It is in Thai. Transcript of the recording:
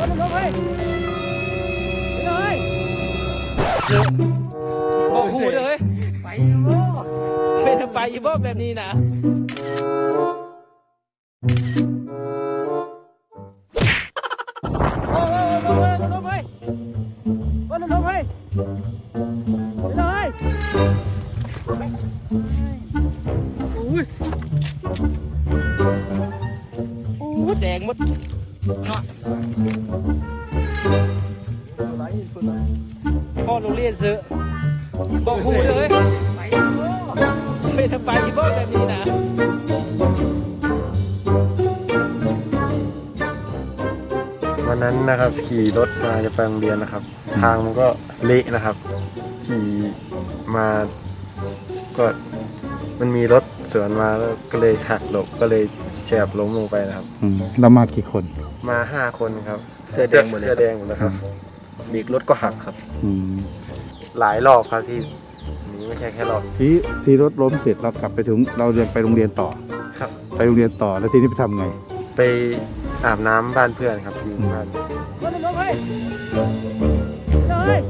ลงไปเลยบอกหูเลย ไปโอ้เป็นไปอีบ่แบบนี้นะโอ้โหลงไปลงไปลงไปเลยอุ้ยอู้แดงหมด เนาะพ่อโรงเรียนซื้อบอกหูเลยไปโอ้เป็นไปอีบ่แบบนี้นะวันนั้นนะครับขี่รถมาจะไปโรงเรียนนะครับ ทางมันก็เละนะครับ ขี่มาก็มันมีรถ สวนมาแล้วก็เลยหักหลบก็เลยแฉบล้มลงไปนะครับ อืมเรามากี่คนมาห้าคนครับเสื้อแดงหมดเลยเสื้อแดงหมดเลยครับเบรกรถก็หักครับ อืมหลายรอบครับที่นี้ไม่ใช่แค่รอบ ที่ที่รถล้มเสร็จเรากลับไปถึงเราเรียนไปโรงเรียนต่อครับ ไปโรงเรียนต่อแล้วทีนี้ไปทำไง ไปอาบน้ำบ้านเพื่อนครับอยู่บ้านลงไปเลย